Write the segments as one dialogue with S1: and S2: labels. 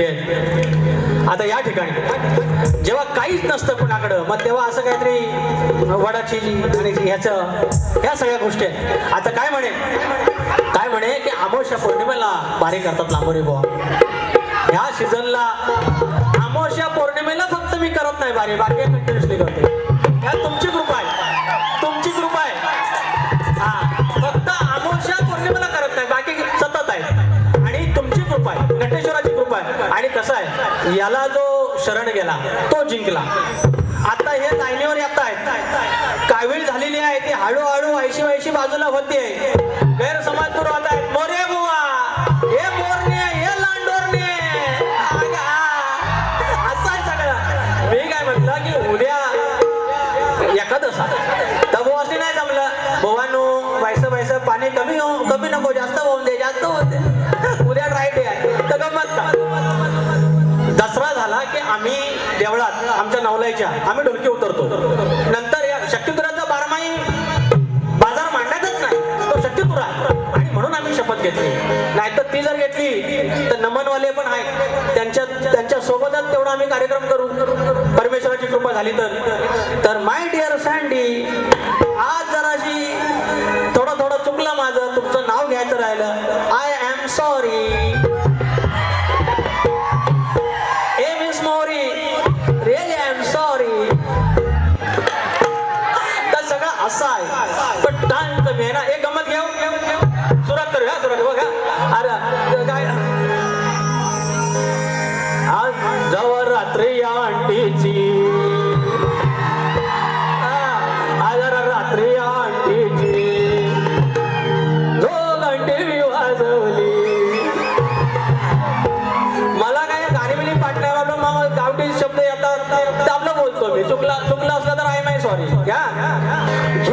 S1: माहिती आता या ठिकाणी जेव्हा काहीच नसतं कुणाकडं मग तेव्हा असं काहीतरी वडाची आणि ह्याचं ह्या सगळ्या गोष्टी आहेत. आता काय म्हणे? काय म्हणे की अमावस्या पौर्णिमेला बारी करतात लांबोरे बुवा. ह्या सीझनला अमावस्या पौर्णिमेला फक्त मी करत नाही बारी बाकी कंटिन्युअसली करते. ह्या तुमची कृपा. याला जो शरण गेला तो जिंकला. आता हे लाईनीवर येत आहेत. कावीळ झालेली आहे ती हळूहळू ऐशी वैशी बाजूला होते. गैरसमज दूर होत आहेत. मोरे बुवा हे मोरणे हे लांडोरणे. असं आहे सगळं. मी काय म्हटलं की उद्या एखादं नवलाईच्या आम्ही डोलके उतरतो. नंतर या शक्तिपुराचा बारमाही बाजार मांडण्यातच नाही. तो शक्तिपुरा आणि म्हणून आम्ही शपथ घेतली. नाहीतर ती जर घेतली तर नमनवाले पण आहेत. त्यांच्या त्यांच्या सोबतच तेवढा आम्ही कार्यक्रम करू. परमेश्वराची कृपा झाली तर. तर माय डिअर सँडी आज जराशी थोडं थोडं चुकलं माझं. तुमचं नाव घ्यायचं राहिलं. आय एम सॉरी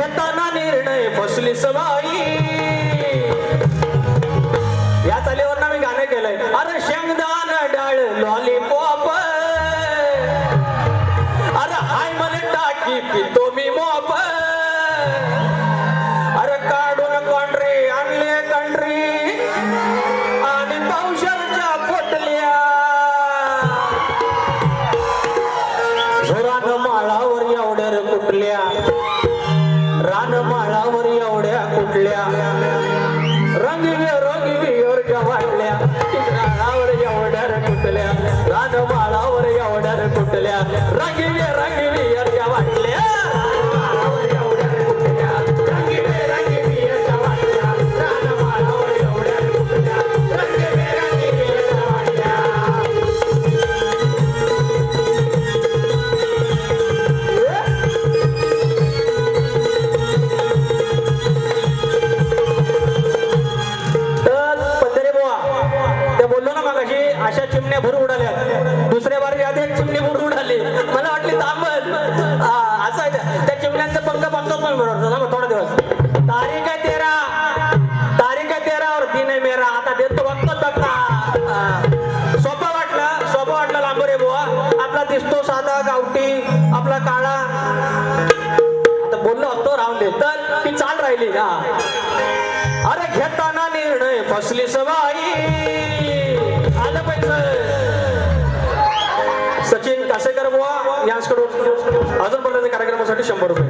S1: घेताना निर्णय फसली सवाई olhar. घेताना निर्णय फसली सवाई आलं पाहिजे सचिन कासेकर बुवा यांच्याकडून अजून पर्यंत कार्यक्रमासाठी शंभर रुपये.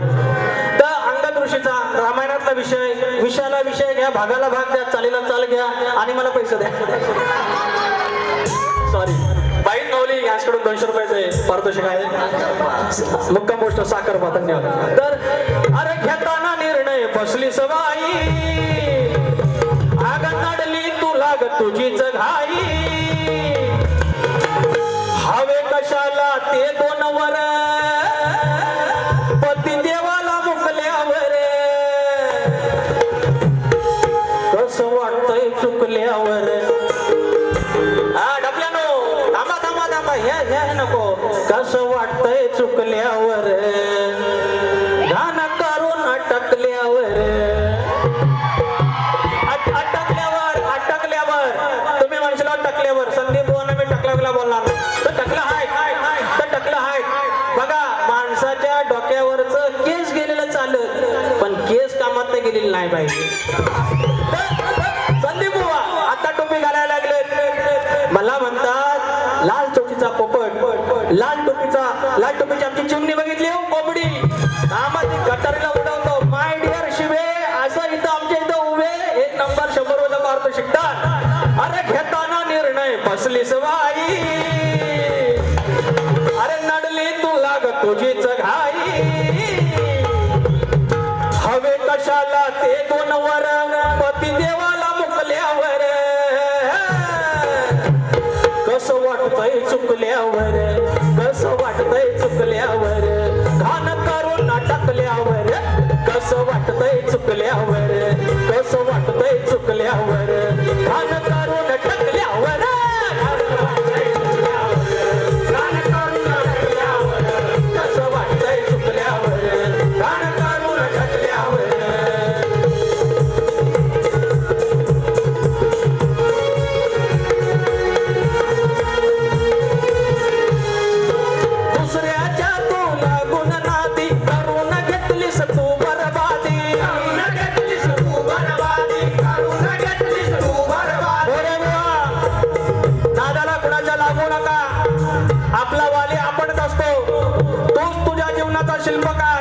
S1: तर अंगद ऋषीचा रामायणातला विषय विषयाला विषय घ्या भागाला भाग द्या चालीला चाल घ्या आणि मला पैसे द्या. सॉरी बाईक नवली यांच्याकडून दोनशे रुपयाचे पारितोषिक आहे. मुक्काम गोष्ट साखर धन्यवाद तर अरे घेताना निर्णय फसली सवाई तुझीच घाई हवे कशाला ते दोन वर तुझीच घाई हवे कशाला ಶಿಲ್ಪಕಾರ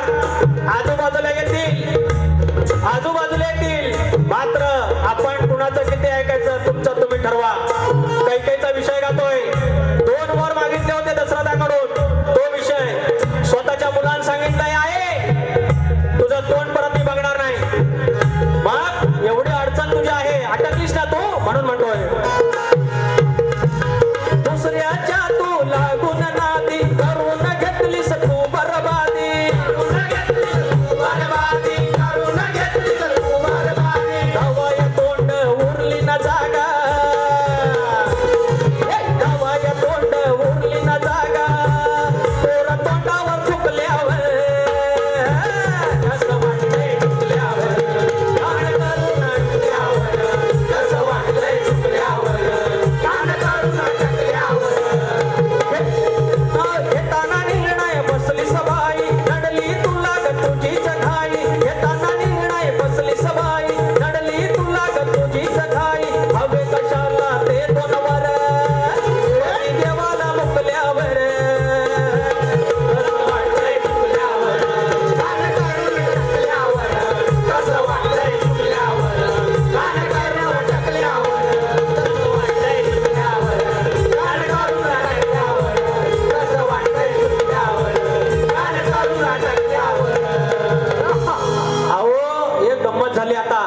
S1: गंमत झाली आता.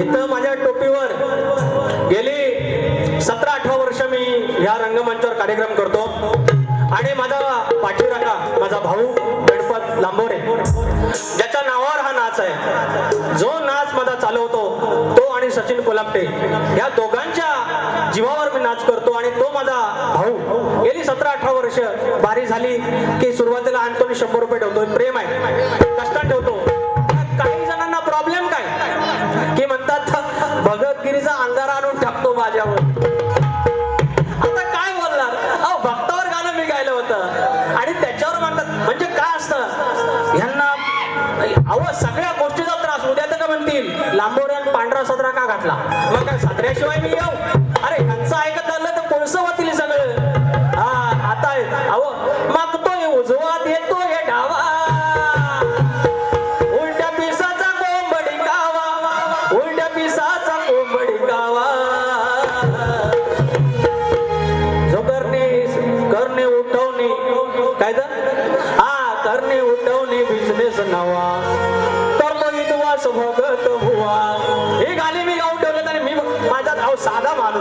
S1: इथं माझ्या टोपीवर गेली सतरा अठरा वर्ष मी या रंगमंचावर कार्यक्रम करतो. आणि माझा पाठीराखा माझा भाऊ गणपत लांबोरे ज्याच्या नावावर हा नाच आहे. जो नाच माझा चालवतो तो आणि सचिन कोलापटे या दोघांच्या जीवावर मी नाच करतो आणि तो माझा भाऊ. गेली सतरा अठरा वर्ष बारी झाली की सुरुवातीला आणतो मी शंभर रुपये ठेवतो प्रेम आहे. कष्ट ठेवतो कामगिरीचा अंधार आणून टाकतो माझ्यावर. आता काय बोलणार? अहो भक्तावर गाणं मी गायलं होतं. आणि त्याच्यावर म्हणतात म्हणजे काय असतं? यांना अहो सगळ्या गोष्टीचा त्रास. उद्या तर का म्हणतील? लांबोऱ्यान पांढरा सदरा का घातला? मग काय सदऱ्याशिवाय मी येऊ? अरे ह्यांचं ऐकत आलं तर कोळसं वाचली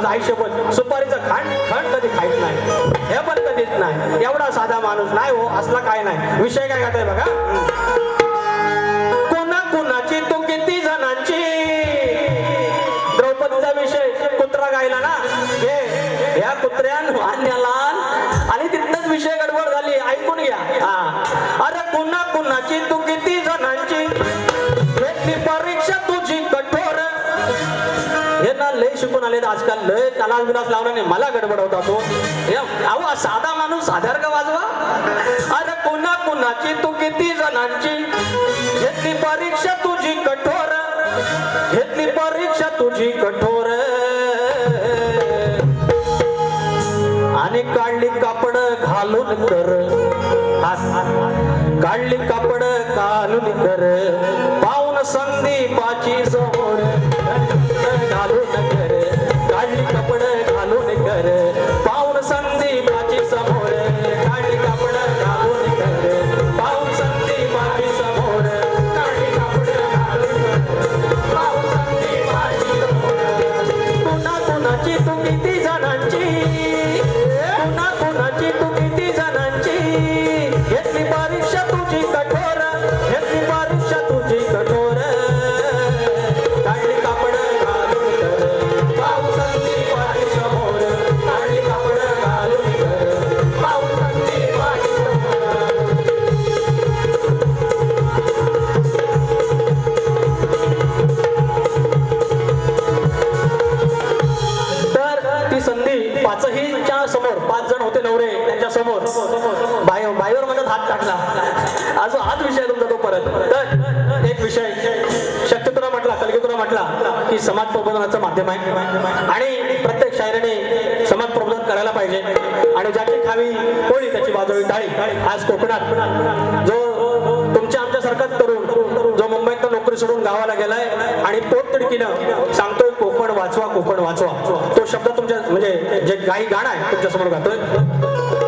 S1: आयुष्यभर सुपारीचं खांड खंड कधी खायच नाही. हे पण कधीच नाही. एवढा साधा माणूस नाही हो असला काय नाही. विषय काय घाताय बघा? कोणा कुणाची तू किती जणांची? द्रौपदीचा विषय कुत्रा गायला ना? लय शिकून आजकाल लय कलास बिलास लावला नाही मला गडबड होता तो अहो साधा माणूस साधार का वाजवा. अरे कुणा कुणाची तू किती जणांची? घेतली परीक्षा तुझी कठोर. घेतली परीक्षा तुझी कठोर. आणि काढली कापड घालून कर. काढली कापड घालून कर. पाऊन संदीपाची समोर घालून कर. बाय म्हणत हात टाकला. आज हाच विषय तुमचा तो परत. तर एक विषय. शक्य तुला म्हटला कलगी तुला म्हटला की समाज प्रबोधनाचं माध्यम आहे. आणि प्रत्येक शायरीने समाज प्रबोधन करायला पाहिजे. आणि ज्याची खावी होळी त्याची बाजूळी टाळी आज कोकणात जो तुमच्या आमच्यासारखाच तरुण जो मुंबईत नोकरी सोडून गावाला गेलाय आणि पोटतिडकीनं सांगतोय कोकण वाचवा कोकण वाचवा. तो शब्द तुमच्या म्हणजे जे काही गाणं आहे तुमच्यासमोर गातोय.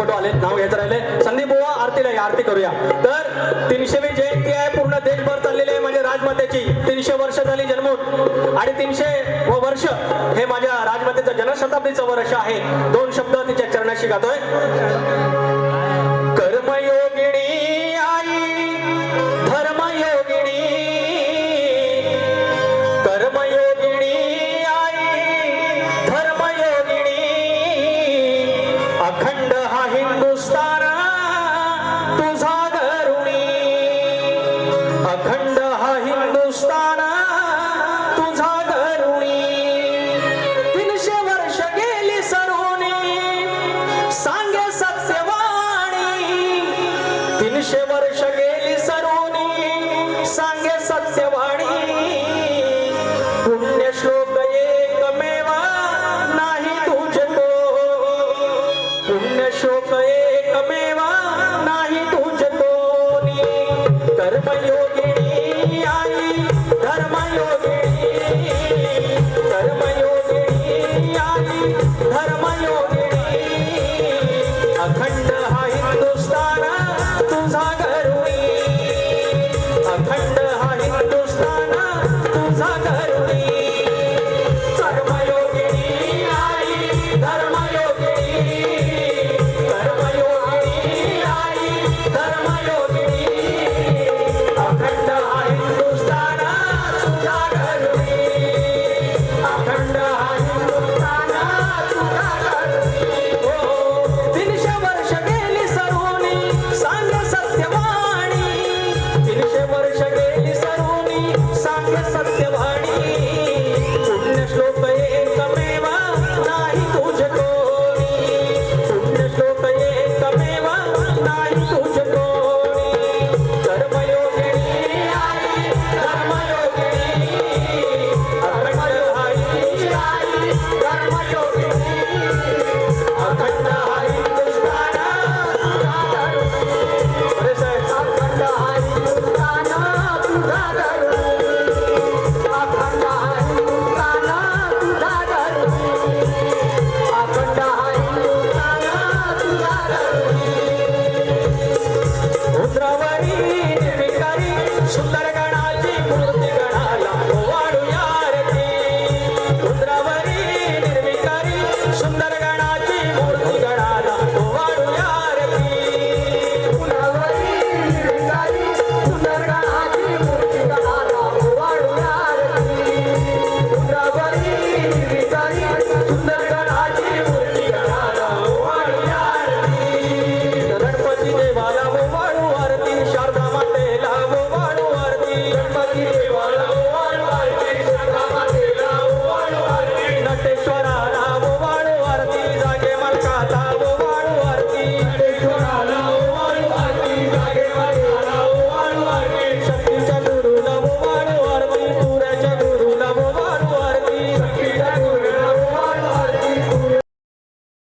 S1: क्रिकेटपटू आले नाव घ्यायचं राहिले. संदीप बुवा आरतीला या आरती करूया. तर तीनशेवी जयंती आहे पूर्ण देशभर चाललेली आहे म्हणजे राजमातेची. तीनशे वर्ष झाली जन्मून आणि तीनशे व वर्ष हे माझ्या राजमातेचं जनशताब्दीचं वर्ष आहे. दोन शब्द तिच्या चरणाशी गातोय.